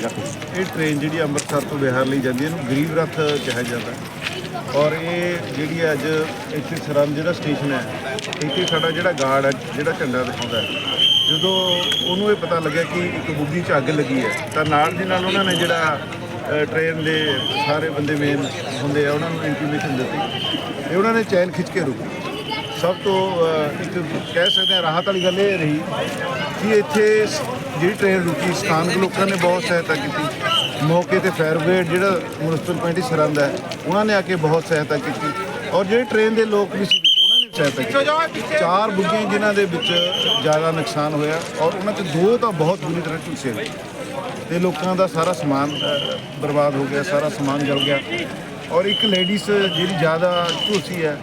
ਇਹ ਟ੍ਰੇਨ ਜਿਹੜੀ ਅੰਮ੍ਰਿਤਸਰ ਤੋਂ ਬਿਹਾਰ ਲਈ ਜਾਂਦੀ ਹੈ ਇਹਨੂੰ ਗਰੀਬ ਰੱਥ ਕਿਹਾ ਜਾਂਦਾ ਔਰ ਇਹ ਜਿਹੜੀ ਅੱਜ ਇੱਥੇ ਸਰਹੰਦ ਜਿਹੜਾ ਸਟੇਸ਼ਨ ਹੈ ਇੱਥੇ ਸਾਡਾ ਜਿਹੜਾ ਗਾਰਡ ਹੈ ਜਿਹੜਾ ਝੰਡਾ ਦਿਖਾਉਂਦਾ ਹੈ। ਜਦੋਂ ਉਹਨੂੰ ਇਹ ਪਤਾ ਲੱਗਿਆ ਕਿ ਇੱਕ ਬੁੱਗੀ 'ਚ ਅੱਗ ਲੱਗੀ ਹੈ ਤਾਂ ਨਾਲ ਦੀ ਨਾਲ ਉਹਨਾਂ ਨੇ ਜਿਹੜਾ ਅ, ਟ੍ਰੇਨ ਦੇ ਸਾਰੇ ਬੰਦੇ ਮੇਨ ਹੁੰਦੇ ਆ ਉਹਨਾਂ ਨੂੰ ਇੰਟੀਮੇਸ਼ਨ ਦਿੱਤੀ। ਤੇ ਉਹਨਾਂ ਨੇ ਚੈਨ ਖਿੱਚ ਕੇ ਰੋਕੀ। ਸਭ ਤੋਂ ਇੱਕ ਕਹਿ ਸਕਦੇ ਹਾਂ ਰਾਹਤ ਵਾਲੀ ਗੱਲ ਇਹ ਰਹੀ ਕਿ ਇੱਥੇ ਜਿਹੜੀ ਟ੍ਰੇਨ ਰੁਕੀ ਸਥਾਨਕ ਲੋਕਾਂ ਨੇ ਬਹੁਤ ਸਹਾਇਤਾ ਕੀਤੀ। ਮੌਕੇ ਤੇ ਫਾਇਰ ਬ੍ਰਿਗੇਡ ਜਿਹੜਾ ਮੁਨਸਪਲ ਪਿੰਡ ਸਰੰਦ ਹੈ ਉਹਨਾਂ ਨੇ ਆ ਕੇ ਬਹੁਤ ਸਹਾਇਤਾ ਕੀਤੀ। ਔਰ ਜਿਹੜੇ ਟ੍ਰੇਨ ਦੇ ਲੋਕ ਵੀ ਸੀ ਉਹਨਾਂ ਨੇ ਸਹਾਇਤਾ ਕੀਤੀ। ਚਾਰ ਬੁੱਗੀਆਂ ਜਿਨ੍ਹਾਂ ਦੇ ਵਿੱਚ ਜ਼ਿਆਦਾ ਨੁਕਸਾਨ ਹੋਇਆ ਔਰ ਉਹਨਾਂ ਚ ਦੋ ਤਾਂ ਬਹੁਤ ਬੁਰੀ ਤਰ੍ਹਾਂ ਝੁਲਸੇ ਗਏ ਤੇ ਲੋਕਾਂ ਦਾ ਸਾਰਾ ਸਮਾਨ ਬਰਬਾਦ ਹੋ ਗਿਆ ਸਾਰਾ ਸਮਾਨ ਜਲ ਗਿਆ। ਔਰ ਇੱਕ ਲੇਡੀਜ਼ ਜਿਹੜੀ ਜ਼ਿਆਦਾ ਝੁਲਸੀ ਹੈ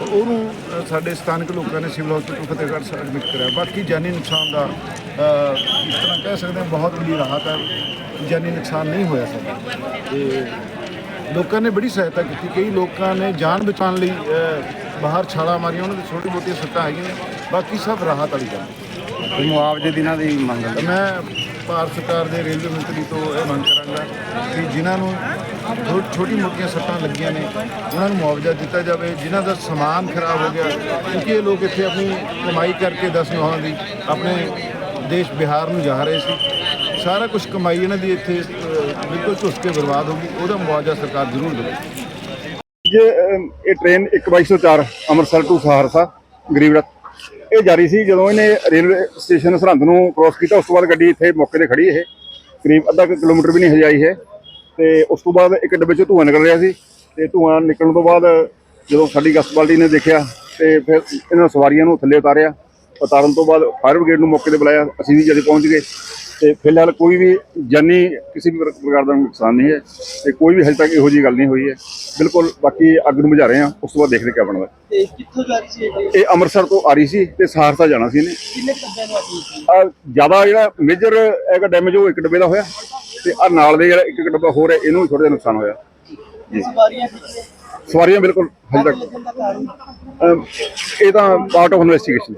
ਉਹਨੂੰ ਸਾਡੇ ਸਥਾਨਕ ਲੋਕਾਂ ਨੇ civil hospital Fatehgarh Sahib admit ਕਰਾਇਆ ਬਾਕੀ ਜਾਨੀ ਨੁਕਸਾਨ ਦਾ ਇਸ ਤਰ੍ਹਾਂ ਕਹਿ ਸਕਦੇ ਹਾਂ ਬਹੁਤ ਬੜੀ ਰਾਹਤ ਹੈ। ਜਾਨੀ ਨੁਕਸਾਨ ਨਹੀਂ ਹੋਇਆ ਸਾਡਾ ਤੇ ਲੋਕਾਂ ਨੇ ਬੜੀ ਸਹਾਇਤਾ ਕੀਤੀ। ਕਈ ਲੋਕਾਂ ਨੇ ਜਾਨ ਬਚਾਉਣ ਲਈ ਬਾਹਰ ਛਾਲਾਂ ਮਾਰੀਆਂ। ਉਹਨਾਂ ਦੀ ਛੋਟੀ ਮੋਟੀ ਸੱਟਾਂ ਹੈਗੀਆਂ ਨੇ। ਬਾਕੀ ਸਭ ਰਾਹਤ ਵਾਲੀ ਗੱਲ ਮੁਆਵਜ਼ੇ ਦੀ ਇਹਨਾਂ ਦੀ ਮੰਗ ਮੈਂ ਭਾਰਤ ਸਰਕਾਰ ਦੇ ਰੇਲਵੇ ਮੰਤਰੀ ਤੋਂ ਇਹ ਮੰਗ ਕਰਾਂਗਾ ਕਿ ਜਿਨ੍ਹਾਂ ਨੂੰ ਛੋਟੀ ਮੋਟੀਆਂ ਸੱਟਾਂ ਲੱਗੀਆਂ ਨੇ। ਉਹਨਾਂ ਨੂੰ ਮੁਆਵਜ਼ਾ ਦਿੱਤਾ ਜਾਵੇ। ਜਿਨ੍ਹਾਂ ਦਾ ਸਮਾਨ ਖਰਾਬ ਹੋ ਗਿਆ ਕਿਉਂਕਿ ਇਹ ਲੋਕ ਇੱਥੇ ਆਪਣੀ ਕਮਾਈ ਕਰਕੇ ਦਸ ਨੌਹਾਂ ਦੀ ਆਪਣੇ ਦੇਸ਼ ਬਿਹਾਰ ਨੂੰ ਜਾ ਰਹੇ ਸੀ। ਸਾਰਾ ਕੁਝ ਕਮਾਈ ਇਹਨਾਂ ਦੀ ਇੱਥੇ ਬਿਲਕੁਲ ਝੁੱਸ ਕੇ ਬਰਬਾਦ ਹੋ ਗਈ। ਉਹਦਾ ਮੁਆਵਜ਼ਾ ਸਰਕਾਰ ਜ਼ਰੂਰ ਦੇਵੇ। ਜੇ ਅਮ, ਇਹ ਟ੍ਰੇਨ 1204 ਅੰਮ੍ਰਿਤਸਰ ਟੂ ਸਹਾਰਸਾ ਗਰੀਬ ਇਹ ਜਾਰੀ ਸੀ ਜਦੋਂ ਇਹਨੇ ਰੇਲਵੇ ਸਟੇਸ਼ਨ ਸਰਹੰਦ ਨੂੰ ਕ੍ਰੋਸ ਕੀਤਾ। ਉਸ ਤੋਂ ਬਾਅਦ ਗੱਡੀ ਇੱਥੇ ਮੌਕੇ ਤੇ ਖੜੀ ਇਹ। ਕਰੀਬ ਅੱਧਾ ਕੁ ਕਿਲੋਮੀਟਰ ਵੀ ਨਹੀਂ ਹਜਾਈ ਹੈ ਤੇ ਉਸ ਤੋਂ ਬਾਅਦ ਇੱਕ ਡੱਬੇ 'ਚੋਂ ਧੂੰਆਂ ਨਿਕਲ ਰਿਹਾ ਸੀ ਤੇ ਧੂੰਆਂ ਨਿਕਲਣ ਤੋਂ ਬਾਅਦ ਜਦੋਂ ਸਾਡੀ ਗਸਤ ਬਾਲਟੀ ਨੇ ਦੇਖਿਆ ਤੇ ਫਿਰ ਇਹਨਾਂ ਸਵਾਰੀਆਂ ਨੂੰ ਥੱਲੇ ਉਤਾਰਿਆ ਉਤਾਰਨ ਤੋਂ ਬਾਅਦ ਫਾਇਰ ਬ੍ਰਿਗੇਡ ਨੂੰ ਮੌਕੇ ਤੇ ਬੁਲਾਇਆ ਅਸੀਂ ਵੀ ਜਦ ਪਹੁੰਚ ਗਏ ਤੇ ਫਿਲਹਾਲ ਕੋਈ ਵੀ ਜਾਨੀ ਕਿਸੇ ਵੀ ਪ੍ਰ- ਪ੍ਰਕਾਰ ਦਾ ਨੁਕਸਾਨ ਨਹੀਂ ਹੈ ਤੇ ਕੋਈ ਵੀ ਹਜੇ ਤੱਕ ਇਹੋ ਜਿਹੀ ਗੱਲ ਨਹੀਂ ਹੋਈ ਹੈ। ਬਿਲਕੁਲ ਬਾਕੀ ਅੱਗ ਨੂੰ ਬੁਝਾ ਰਹੇ ਹਾਂ ਉਸ ਤੋਂ ਬਾਅਦ ਦੇਖਦੇ ਕਿਆ ਬਣਦਾ। ਤੇ ਕਿੱਥੋਂ ਜਾ ਰਹੀ ਸੀ ਇਹ ਇਹ ਅੰਮ੍ਰਿਤਸਰ ਤੋਂ ਆ ਰਹੀ ਸੀ ਤੇ ਸਹਾਰਸਾ ਜਾਣਾ ਸੀ ਇਹਨੇ। ਕਿੰਨੇ ਬੰਦਿਆਂ ਨੂੰ ਆ ਜ਼ਿਆਦਾ ਜਿਹੜਾ ਮੇਜਰ ਹੈਗਾ ਡੈਮੇਜ ਉਹ ਇੱਕ ਡੱਬੇ ਦਾ ਹੋਇਆ। ਤੇ ਆ ਨਾਲ ਦੇ ਜਿਹੜਾ ਇੱਕ ਇੱਕ ਡੱਬਾ ਹੋਰ ਹੈ ਇਹਨੂੰ ਵੀ ਥੋੜਾ ਜਿਹਾ ਨੁਕਸਾਨ ਹੋਇਆ। ਸਵਾਰੀਆਂ ਬਿਲਕੁਲ ਹਜੇ ਤੱਕ। ਅਮ, ਇਹ ਤਾਂ ਪਾਰਟ ਆਫ ਇਨਵੈਸਟੀਗੇਸ਼ਨ